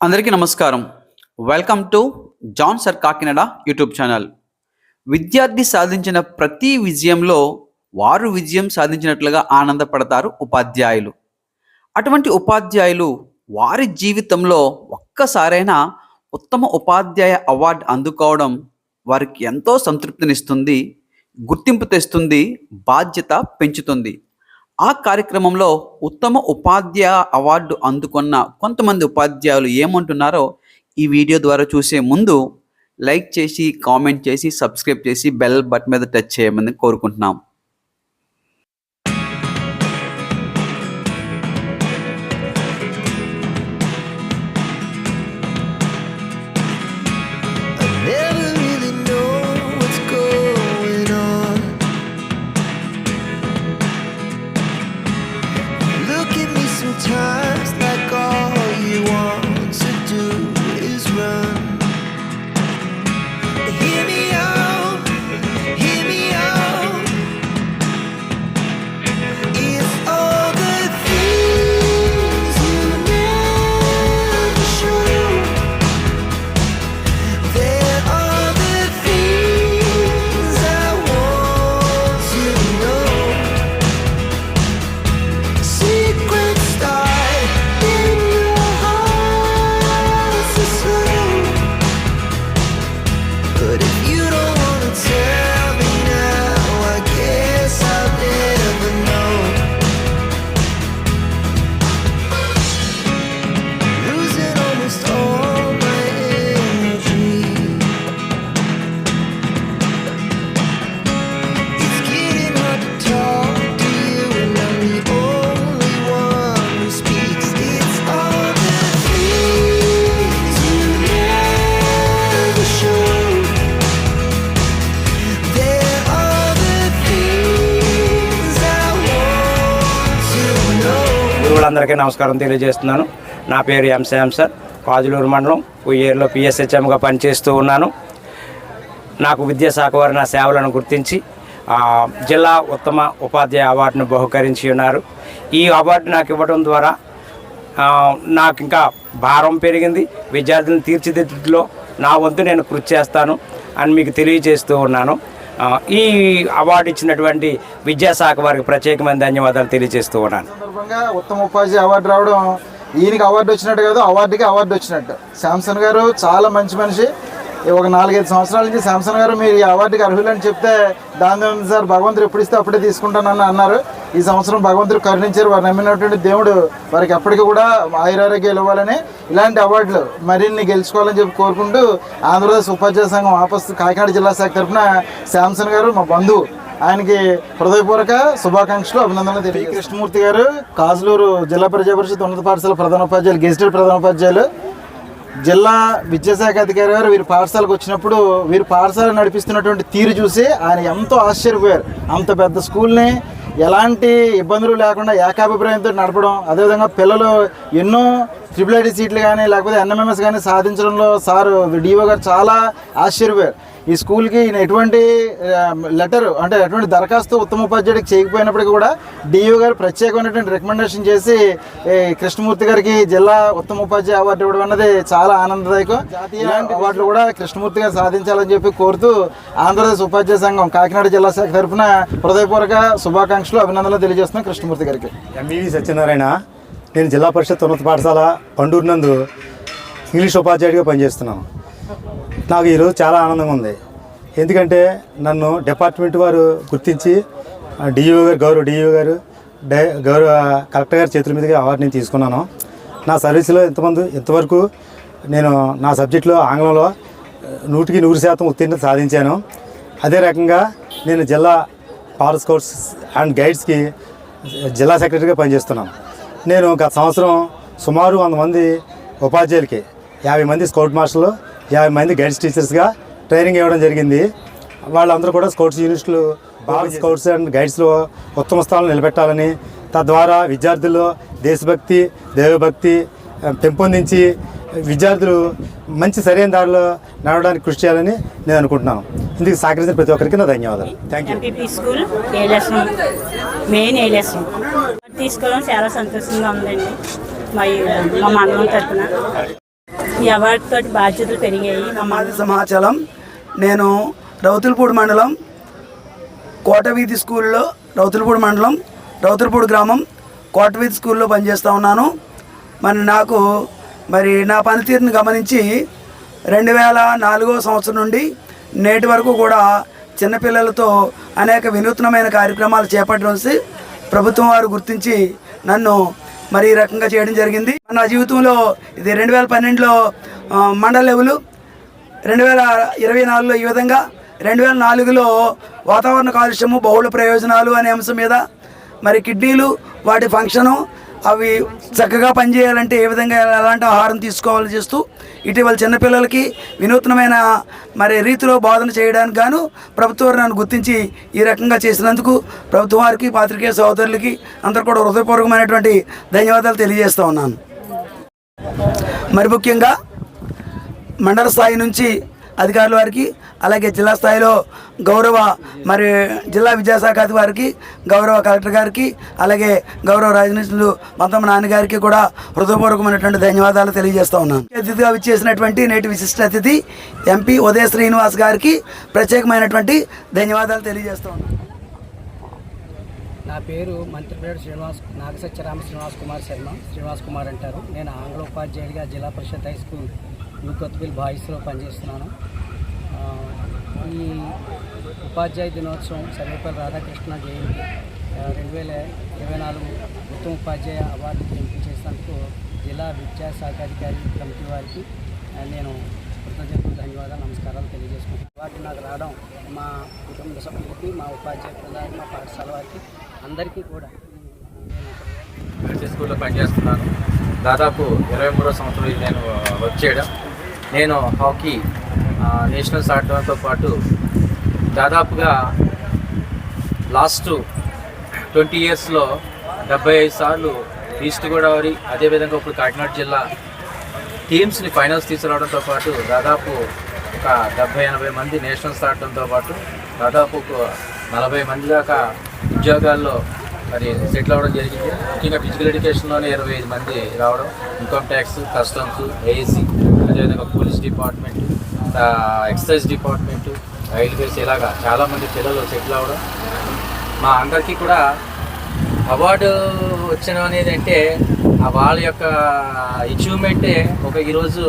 అందరికీ నమస్కారం. Welcome to John sir Kakinada YouTube channel విద్యార్థి సాధించిన ప్రతి విజయంలో వారు విజయం సాధించినట్లుగా ఆనందపడతారు ఉపాధ్యాయులు. అటువంటి ఉపాధ్యాయులు వారి జీవితంలో ఒక్కసారైనా ఉత్తమ ఉపాధ్యాయ అవార్డు అందుకోవడం వారికి ఎంతో సంతృప్తినిస్తుంది గుర్తింపు తెస్తుంది బాధ్యత పెంచుతుంది. ఆ కార్యక్రమంలో ఉత్తమ ఉపాధ్యాయ అవార్డు అందుకున్న కొంతమంది ఉపాధ్యాయులు ఏమంటున్నారో ఈ వీడియో ద్వారా చూసే ముందు లైక్ చేసి కామెంట్ చేసి సబ్స్క్రైబ్ చేసి బెల్ బటన్ మీద టచ్ చేయమని కోరుకుంటున్నాం. ప్రజలందరికీ నమస్కారం తెలియజేస్తున్నాను. నా పేరు ఎం శ్యామ్ కాజులూరు మండలం ఉయ్యేరులో పిఎస్హెచ్ఎంగా పనిచేస్తూ ఉన్నాను. నాకు విద్యాశాఖ వారు నా సేవలను గుర్తించి జిల్లా ఉత్తమ ఉపాధ్యాయ అవార్డును బహుకరించి ఉన్నారు. ఈ అవార్డు నాకు ఇవ్వడం ద్వారా నాకు ఇంకా భారం పెరిగింది. విద్యార్థులను తీర్చిదిద్దులో నా వంతు నేను కృషి చేస్తాను అని మీకు తెలియజేస్తూ ఉన్నాను. ఈ అవార్డు ఇచ్చినటువంటి విద్యాశాఖ వారికి ప్రత్యేకమైన ధన్యవాదాలు తెలియజేస్తూ ఉన్నాను. సందర్భంగా ఉత్తమ ఉపాధ్యాయ అవార్డు రావడం ఈయనకి అవార్డు వచ్చినట్టు కాదు అవార్డుకి అవార్డు వచ్చినట్టు. శాంసన్ గారు చాలా మంచి మనిషి. ఒక నాలుగైదు సంవత్సరాల నుంచి శాంసన్ గారు మీరు ఈ అవార్డుకి అర్హులని చెప్తే దాని సార్ భగవంతుడు ఎప్పుడు ఇస్తే అప్పుడే తీసుకుంటానని అన్నారు. ఈ సంవత్సరం భగవంతుడు కరుణించారు వారు నమ్మినటువంటి దేవుడు వారికి ఎప్పటికీ కూడా ఆయురారోగ్యాలు ఇవ్వాలని ఇలాంటి అవార్డులు మరిన్ని గెలుచుకోవాలని చెప్పి కోరుకుంటూ ఆంధ్రప్రదేశ్ ఉపాధ్యాయ సంఘం ఆపస్తు కాకినాడ జిల్లా శాఖ తరఫున శాంసన్ గారు మా బంధువు. ఆయనకి హృదయపూర్వక శుభాకాంక్షలు అభినందనలు తెలియ కృష్ణమూర్తి గారు కాజులూరు జిల్లా ప్రజా పరిషత్ ఉన్నత పాఠశాల ప్రధానోపాధ్యాయులు గెజిటెడ్ ప్రధానోపాధ్యాయులు జిల్లా విద్యాశాఖ అధికారి గారు వీరి పాఠశాలకు వచ్చినప్పుడు వీరి పాఠశాల నడిపిస్తున్నటువంటి తీరు చూసి ఆయన ఎంతో ఆశ్చర్యపోయారు. అంత పెద్ద స్కూల్ని ఎలాంటి ఇబ్బందులు లేకుండా ఏకాభిప్రాయంతో నడపడం అదేవిధంగా పిల్లలు ఎన్నో ట్రిపుల్ సీట్లు కానీ లేకపోతే ఎన్ఎంఎంఎస్ కానీ సాధించడంలో సారు డిఓ గారు చాలా ఆశ్చర్యపోయారు. ఈ స్కూల్కి ఈయన ఎటువంటి లెటర్ అంటే ఎటువంటి దరఖాస్తు ఉత్తమ ఉపాధ్యాయుడికి చేయకపోయినప్పటికీ కూడా డిఓ గారు ప్రత్యేకమైనటువంటి రికమెండేషన్ చేసి కృష్ణమూర్తి గారికి జిల్లా ఉత్తమ ఉపాధ్యాయ అవార్డు ఇవ్వడం అన్నది చాలా ఆనందదాయకం. జాతీయ అవార్డులు కూడా కృష్ణమూర్తి గారు సాధించాలని చెప్పి కోరుతూ ఆంధ్రప్రదేశ్ ఉపాధ్యాయ సంఘం కాకినాడ జిల్లా శాఖ తరఫున హృదయపూర్వక శుభాకాంక్షలు అభినందనలు తెలియజేస్తున్నాం కృష్ణమూర్తి గారికి. ఎంవివి సత్యనారాయణ నేను జిల్లా పరిషత్ ఉన్నత పాఠశాల పండూరు నందు ఇంగ్లీష్ ఉపాధ్యాయుడిగా పనిచేస్తున్నాను. నాకు ఈరోజు చాలా ఆనందంగా ఉంది. ఎందుకంటే నన్ను డిపార్ట్మెంట్ వారు గుర్తించి డిఈఓ గారు గౌరవ డిఈఓ గారు డై గౌరవ కలెక్టర్ గారి చేతుల మీదుగా అవార్డు నేను తీసుకున్నాను. నా సర్వీస్లో ఇంతమంది ఇంతవరకు నేను నా సబ్జెక్టులో ఆంగ్లంలో నూటికి నూరు శాతం ఉత్తీర్ణత సాధించాను. అదే రకంగా నేను జిల్లా పవర్ స్కౌట్స్ అండ్ గైడ్స్కి జిల్లా సెక్రటరీగా పనిచేస్తున్నాను. నేను గత సంవత్సరం సుమారు వంద మంది ఉపాధ్యాయులకి యాభై మంది స్కౌట్ మాస్టర్లు యాభై మంది గైడ్స్ టీచర్స్గా ట్రైనింగ్ ఇవ్వడం జరిగింది. వాళ్ళందరూ కూడా స్కౌట్స్ యూనిట్లు బాగా స్కౌట్స్ అండ్ గైడ్స్లో ఉత్తమ స్థానం నిలబెట్టాలని తద్వారా విద్యార్థుల్లో దేశభక్తి దైవభక్తి పెంపొందించి విద్యార్థులు మంచి సరైన దారిలో నడవడానికి కృషి చేయాలని నేను అనుకుంటున్నాను. ఇందుకు సహకరించిన ప్రతి ఒక్కరికి నా ధన్యవాదాలు. థ్యాంక్ యూ స్కూల్ మెయిన్ తీసుకోవడం చాలా సంతోషంగా ఉందండి. మా మా మండలం తరఫున ఈ అవార్డు బాధ్యతలు పెరిగాయి. నేను రౌతులపూడి మండలం కోటవీధి స్కూల్లో రౌతులపూడి మండలం రౌతులపూడి గ్రామం కోటవీధి స్కూల్లో పనిచేస్తూ ఉన్నాను. మరి నాకు మరి నా పనితీరుని గమనించి రెండు వేల నాలుగో సంవత్సరం నుండి నేటి వరకు కూడా చిన్నపిల్లలతో అనేక వినూత్నమైన కార్యక్రమాలు చేపట్టడం ప్రభుత్వం వారు గుర్తించి నన్ను మరి ఈ రకంగా చేయడం జరిగింది. నా జీవితంలో ఇది రెండు వేల పన్నెండులో మండల లెవెలు రెండు వేల ఇరవై నాలుగులో ఈ విధంగా రెండు వేల నాలుగులో వాతావరణ కాలుష్యము బహుళ ప్రయోజనాలు అనే అంశం మీద మరి కిడ్నీలు వాటి ఫంక్షను అవి చక్కగా పనిచేయాలంటే ఏ విధంగా ఎలాంటి ఆహారం తీసుకోవాలో చేస్తూ ఇటీవల చిన్నపిల్లలకి వినూత్నమైన మరి రీతిలో బోధన చేయడానికి గాను ప్రభుత్వం నన్ను గుర్తించి ఈ రకంగా చేసినందుకు ప్రభుత్వం వారికి పాత్రికేయ సోదరులకి అందరూ కూడా హృదయపూర్వకమైనటువంటి ధన్యవాదాలు తెలియజేస్తూ ఉన్నాను. మరి ముఖ్యంగా మండల స్థాయి నుంచి అధికారుల వారికి అలాగే జిల్లా స్థాయిలో గౌరవ మరి జిల్లా విద్యాశాఖ వారికి గౌరవ కలెక్టర్ గారికి అలాగే గౌరవ రాజనీతులు పంతమ్మ నాన్నగారికి కూడా హృదయపూర్వకమైనటువంటి ధన్యవాదాలు తెలియజేస్తా ఉన్నాను. అతిథిగా విచ్చేసినటువంటి నేటి విశిష్ట అతిథి ఎంపీ ఉదయ శ్రీనివాస్ గారికి ప్రత్యేకమైనటువంటి ధన్యవాదాలు తెలియజేస్తా ఉన్నాను. నా పేరు మంత్రిపేట శ్రీనివాస్ నాగసత్యరామ శ్రీనివాస్ కుమార్ శర్మ. శ్రీనివాస్ కుమార్ అంటారు. నేను ఆంగ్ల ఉపాధ్యాయుడిగా Zilla Parishad high school new Kottapalli బాయ్స్లో పనిచేస్తున్నాను. ఈ ఉపాధ్యాయ దినోత్సవం సర్వేపల్లి రాధాకృష్ణ జయంతి రెండు వేల ఇరవై నాలుగు ఉత్తమ ఉపాధ్యాయ అవార్డుకి ఎంపిక చేసినందుకు జిల్లా విద్యా శాఖాధికారి కమిటీ వారికి నేను కృతజ్ఞతలు ధన్యవాదాలు నమస్కారాలు తెలియజేసుకుంటాను అవార్డు నాకు రావడం మా కుటుంబ సభ్యులకి మా ఉపాధ్యాయ ప్రధాని మా పాఠశాల వారికి అందరికీ కూడా స్కూల్లో పనిచేస్తున్నాను. దాదాపు ఇరవై మూడో సంవత్సరం నేను వర్క్ చేయడం. నేను హాకీ నేషనల్స్ ఆడడంతో పాటు దాదాపుగా లాస్ట్ ట్వంటీ ఇయర్స్లో డెబ్బై ఐదు సార్లు ఈస్ట్ గోదావరి అదేవిధంగా ఇప్పుడు కాకినాడ జిల్లా టీమ్స్ని ఫైనల్స్ తీసుకురావడంతో పాటు దాదాపు ఒక డెబ్బై ఎనభై మంది నేషనల్స్ ఆడడంతో పాటు దాదాపు ఒక నలభై మంది దాకా ఉద్యోగాల్లో మరి సెటిల్ అవ్వడం జరిగింది. ముఖ్యంగా ఫిజికల్ ఎడ్యుకేషన్లోనే ఇరవై ఐదు మంది రావడం ఇన్కమ్ ట్యాక్స్ కస్టమ్స్ ఏఏసీ అదేవిధంగా police department excise department railways ఇలాగా చాలామంది పిల్లలు సెటిల్ అవ్వడం. మా అందరికీ కూడా అవార్డు వచ్చిన అనేది అంటే ఆ వాళ్ళ యొక్క అచీవ్మెంటే ఒక ఈరోజు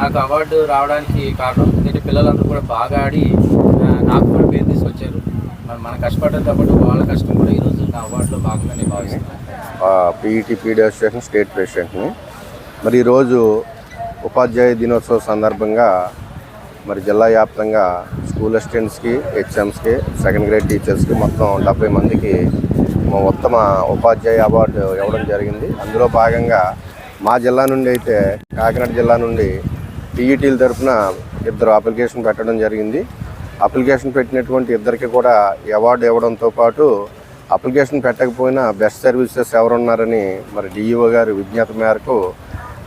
నాకు అవార్డు రావడానికి కారణం. ఎందుకంటే పిల్లలందరూ కూడా బాగా ఆడి నాకు కూడా పేరు తీసుకొచ్చారు. మన మనం కష్టపడడంతో పాటు వాళ్ళ కష్టం కూడా ఈరోజు అవార్డులో భాగంగా పీఈటీ పీడీ అసోసియేషన్ స్టేట్ ప్రెసిడెంట్ని. మరి ఈరోజు ఉపాధ్యాయ దినోత్సవ సందర్భంగా మరి జిల్లా వ్యాప్తంగా స్కూల్ అసిస్టెంట్స్కి హెచ్ఎమ్స్కి సెకండ్ గ్రేడ్ టీచర్స్కి మొత్తం డెబ్బై మందికి ఉత్తమ ఉపాధ్యాయ అవార్డు ఇవ్వడం జరిగింది. అందులో భాగంగా మా జిల్లా నుండి అయితే కాకినాడ జిల్లా నుండి పీఈటీల తరఫున ఇద్దరు అప్లికేషన్ పెట్టడం జరిగింది. అప్లికేషన్ పెట్టినటువంటి ఇద్దరికి కూడా అవార్డు ఇవ్వడంతో పాటు అప్లికేషన్ పెట్టకపోయినా బెస్ట్ సర్వీసెస్ ఎవరున్నారని మరి డిఈఓ గారు విజ్ఞత మేరకు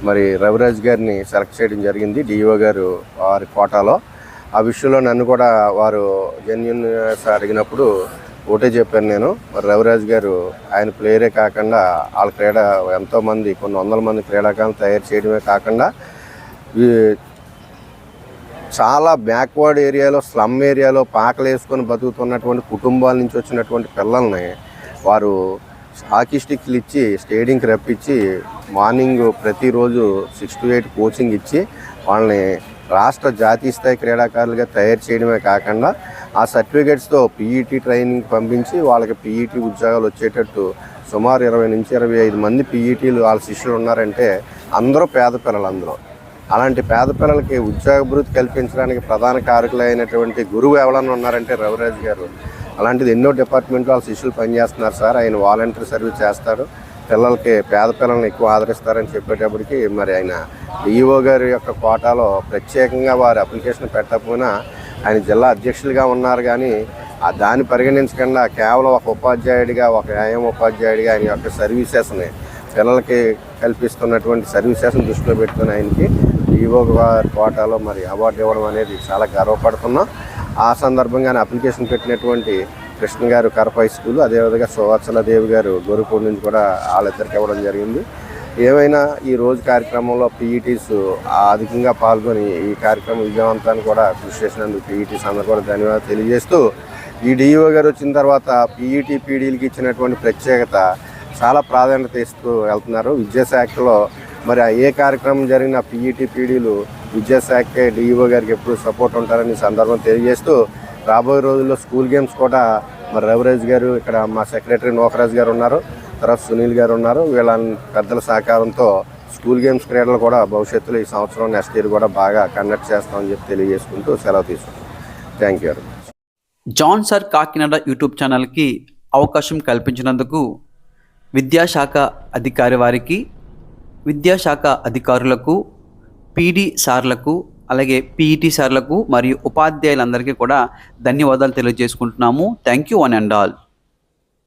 మరి రవిరాజ్ గారిని సెలెక్ట్ చేయడం జరిగింది. డిఈఓ గారు వారి కోటాలో. ఆ విషయంలో నన్ను కూడా వారు జెన్యున్ అడిగినప్పుడు ఒకటే చెప్పాను నేను మరి రవిరాజ్ గారు ఆయన ప్లేయరే కాకుండా వాళ్ళ క్రీడ ఎంతోమంది కొన్ని వందల మంది క్రీడాకారులు తయారు చేయడమే కాకుండా ఈ- చాలా బ్యాక్వర్డ్ ఏరియాలో స్లమ్ ఏరియాలో పాకలు వేసుకొని బతుకుతున్నటువంటి కుటుంబాల నుంచి వచ్చినటువంటి పిల్లల్ని వారు హాకీ స్టిక్లు ఇచ్చి స్టేడింగ్కి రప్పించి మార్నింగ్ ప్రతిరోజు సిక్స్ టు ఎయిట్ కోచింగ్ ఇచ్చి వాళ్ళని రాష్ట్ర జాతీయ స్థాయి క్రీడాకారులుగా తయారు చేయడమే కాకుండా ఆ సర్టిఫికేట్స్తో పీఈటీ ట్రైనింగ్ పంపించి వాళ్ళకి పీఈటీ ఉద్యోగాలు వచ్చేటట్టు సుమారు ఇరవై నుంచి ఇరవై ఐదు మంది పీఈటీలు వాళ్ళ శిష్యులు ఉన్నారంటే అందరూ పేద పిల్లలు అందరూ అలాంటి పేద పిల్లలకి ఉద్యోగభివృద్ధి కల్పించడానికి ప్రధాన కారకులైనటువంటి గురువు ఎవరన్నా ఉన్నారంటే రవిరాజ్ గారు. అలాంటిది ఎన్నో డిపార్ట్మెంట్లో వాళ్ళ శిష్యులు పనిచేస్తున్నారు సార్. ఆయన వాలంటీర్ సర్వీస్ చేస్తారు పిల్లలకి పేద పిల్లల్ని ఎక్కువ ఆదరిస్తారని చెప్పేటప్పటికి మరి ఆయన డిఈఓ గారి యొక్క కోటాలో ప్రత్యేకంగా వారి అప్లికేషన్ పెట్టకపోయినా ఆయన జిల్లా అధ్యక్షులుగా ఉన్నారు కానీ ఆ దాన్ని పరిగణించకుండా కేవలం ఒక ఉపాధ్యాయుడిగా ఒక వ్యాయామ ఉపాధ్యాయుడిగా ఆయన యొక్క సర్వీసెస్ని పిల్లలకి కల్పిస్తున్నటువంటి సర్వీసెస్ని దృష్టిలో పెట్టుకుని ఆయనకి ఈవో కోటాలో మరి అవార్డు ఇవ్వడం అనేది చాలా గర్వపడుతున్నాం. ఆ సందర్భంగానే అప్లికేషన్ పెట్టినటువంటి కృష్ణ గారు కరప హై స్కూల్ అదేవిధంగా సువత్సల దేవి గారు గోరుపూడి నుంచి కూడా వాళ్ళిద్దరికి ఇవ్వడం జరిగింది. ఏమైనా ఈ రోజు కార్యక్రమంలో పీఈటీస్ అధికంగా పాల్గొని ఈ కార్యక్రమం విజయవంతాన్ని కూడా కృషి చేసినందుకు పీఈటీస్ అందరూ కూడా ధన్యవాదాలు తెలియజేస్తూ ఈ డిఈఓ గారు వచ్చిన తర్వాత పీఈటీ పీడీలకి ఇచ్చినటువంటి ప్రత్యేకత చాలా ప్రాధాన్యత ఇస్తూ వెళ్తున్నారు. విద్యాశాఖలో మరి ఏ కార్యక్రమం జరిగిన పీఈటీ పీడీలు విద్యాశాఖ డిఈఓ గారికి ఎప్పుడు సపోర్ట్ ఉంటారని సందర్భం తెలియజేస్తూ రాబోయే రోజుల్లో స్కూల్ గేమ్స్ కూడా మరి రవిరాజ్ గారు ఇక్కడ మా సెక్రటరీ నోకరాజ్ గారు ఉన్నారు. తర్వాత సునీల్ గారు ఉన్నారు. వీళ్ళ పెద్దల సహకారంతో స్కూల్ గేమ్స్ క్రీడలు కూడా భవిష్యత్తులో ఈ సంవత్సరం నెక్స్ట్ ఇయర్ కూడా బాగా కండక్ట్ చేస్తామని చెప్పి తెలియజేసుకుంటూ సెలవు తీసుకుంటాం thank you John sir Kakinada YouTube ఛానల్కి అవకాశం కల్పించినందుకు విద్యాశాఖ అధికారి వారికి విద్యాశాఖ అధికారులకు పీడీ సార్లకు అలాగే పీఈటీ సార్లకు మరియు ఉపాధ్యాయులందరికీ కూడా ధన్యవాదాలు తెలియజేసుకుంటున్నాము. Thank you one and all.